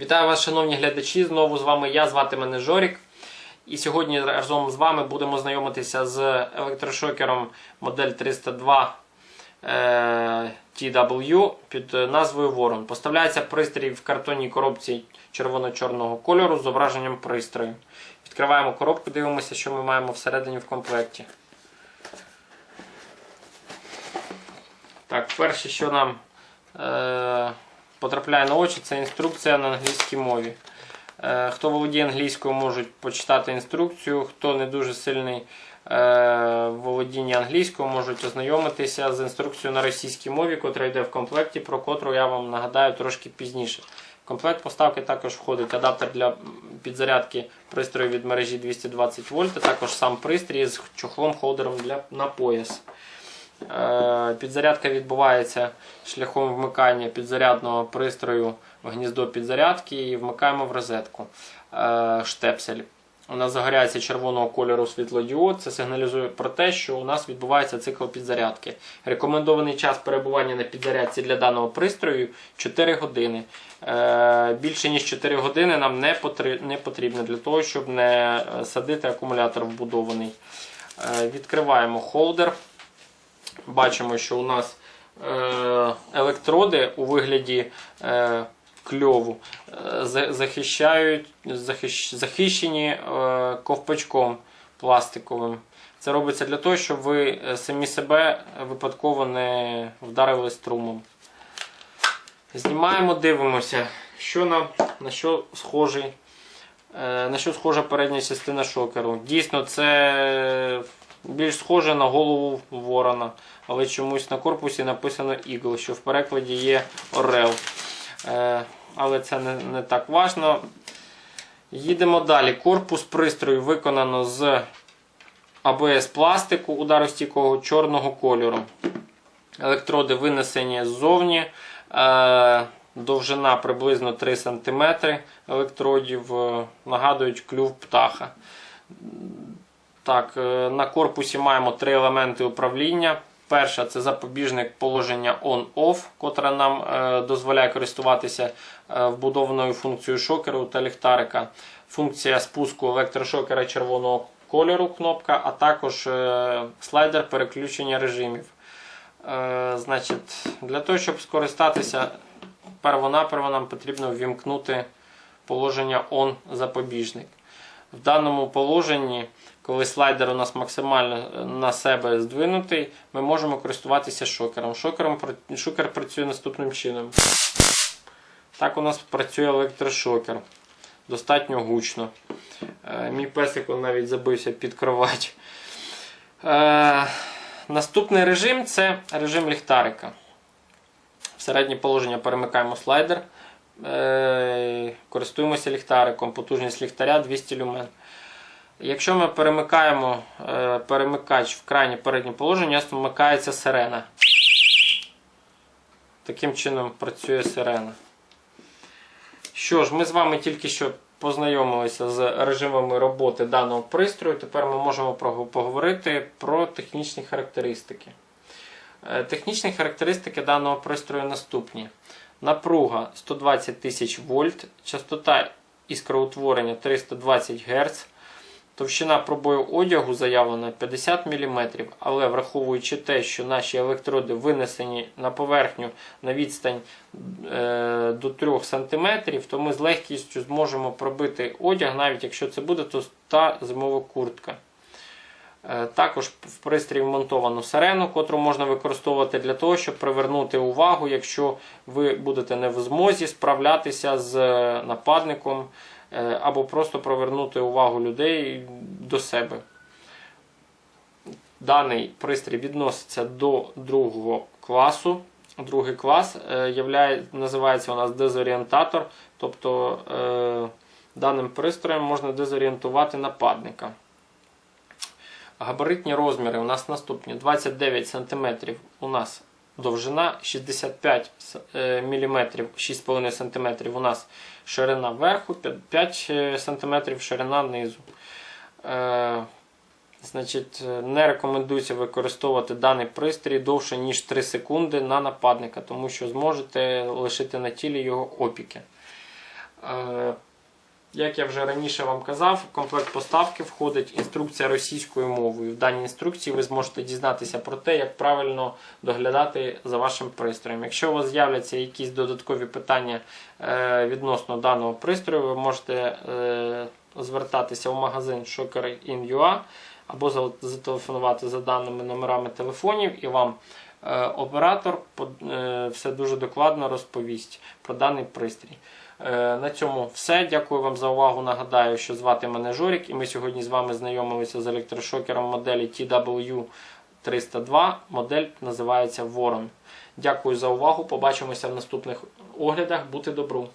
Вітаю вас, шановні глядачі. Знову з вами я, звати мене Жорік. І сьогодні разом з вами будемо знайомитися з електрошокером модель 302 е, TW під назвою Ворон. Поставляється пристрій в картонній коробці червоно-чорного кольору з зображенням пристрою. Відкриваємо коробку, дивимося, що ми маємо всередині в комплекті. Так, перше, що нам е, потрапляє на очі, це інструкція на англійській мові. Е, Хто володіє англійською, можуть почитати інструкцію. Хто не дуже сильний е, в володінні англійською, можуть ознайомитися з інструкцією на російській мові, котра йде в комплекті, про котру я вам нагадаю трошки пізніше. В комплект поставки також входить адаптер для підзарядки пристрою від мережі 220 вольт, а також сам пристрій з чохлом-холдером на пояс. Е, Підзарядка відбувається шляхом вмикання підзарядного пристрою в гніздо підзарядки і вмикаємо в розетку е, штепсель. У нас загоряється червоного кольору світлодіод. Це сигналізує про те, що у нас відбувається цикл підзарядки. Рекомендований час перебування на підзарядці для даного пристрою 4 години. Е, Більше ніж 4 години нам не потрібно для того, щоб не садити акумулятор вбудований. Відкриваємо холдер. Бачимо, що у нас е, електроди у вигляді е, кльову е, захищають, захищ, захищені ковпачком пластиковим. Це робиться для того, щоб ви самі себе випадково не вдарили струмом. Знімаємо, дивимося, що нам, на що схожий. На що схожа передня частина шокеру. Дійсно, це більш схоже на голову ворона, але чомусь на корпусі написано Eagle, що в перекладі є Орел. Е, Але це не, не так важно. Їдемо далі. Корпус пристрою виконано з АБС пластику ударостійкого чорного кольору. Електроди винесені ззовні. Е, Довжина приблизно 3 см електродів. е, Нагадують клюв птаха. Так, е, на корпусі маємо три елементи управління. Перша це запобіжник положення on-off, котра нам е, дозволяє користуватися е, вбудованою функцією шокеру та ліхтарика. Функція спуску електрошокера червоного кольору кнопка, а також слайдер переключення режимів. Значить, для того, щоб скористатися перво-наперво, нам потрібно ввімкнути положення on запобіжник. В даному положенні, коли слайдер у нас максимально на себе здвинутий, ми можемо користуватися шокером. Шокером шокер працює наступним чином. Так у нас працює електрошокер. Достатньо гучно. Е, Мій песик навіть забився під кровать. Е, Наступний режим це режим ліхтарика. В середнє положення перемикаємо слайдер. Е, Користуємося ліхтариком. Потужність ліхтаря 200 люмен. Якщо ми перемикаємо е, перемикач в крайнє переднє положення, вмикається сирена. Таким чином працює сирена. Що ж, ми з вами тільки що познайомилися з режимами роботи даного пристрою. Тепер ми можемо поговорити про технічні характеристики. Е, Технічні характеристики даного пристрою наступні. Напруга 120 тисяч вольт, частота іскроутворення 320 Гц, товщина пробою одягу заявлена 50 мм, але враховуючи те, що наші електроди винесені на поверхню на відстань е, до 3 см, то ми з легкістю зможемо пробити одяг, навіть якщо це буде тоста зимова куртка. Е, Також в пристрій вмонтовано сирену, котру можна використовувати для того, щоб привернути увагу, якщо ви будете не в змозі справлятися з е, нападником е, або просто привернути увагу людей до себе. Даний пристрій відноситься до другого класу. Другий клас являє, називається у нас дезорієнтатор, тобто даним пристроєм можна дезорієнтувати нападника. Габаритні розміри у нас наступні: 29 см у нас довжина, 65 мм, 6,5 см у нас ширина верху, 5 см ширина низу. Е, Значить, е, не рекомендується використовувати даний пристрій довше, ніж 3 секунди на нападника, тому що зможете лишити на тілі його опіки. Як я вже раніше вам казав, в комплект поставки входить інструкція російською мовою. В даній інструкції ви зможете дізнатися про те, як правильно доглядати за вашим пристроєм. Якщо у вас з'являться якісь додаткові питання е, відносно даного пристрою, ви можете е, звертатися в магазин Shocker in.ua або зателефонувати за даними номерами телефонів і вам е, оператор все дуже докладно розповість про даний пристрій. Е, На цьому все. Дякую вам за увагу. Нагадаю, що звати мене Жорік, і ми сьогодні з вами знайомилися з електрошокером моделі TW302. Модель називається Ворон. Дякую за увагу. Побачимося в наступних оглядах. Бути добру!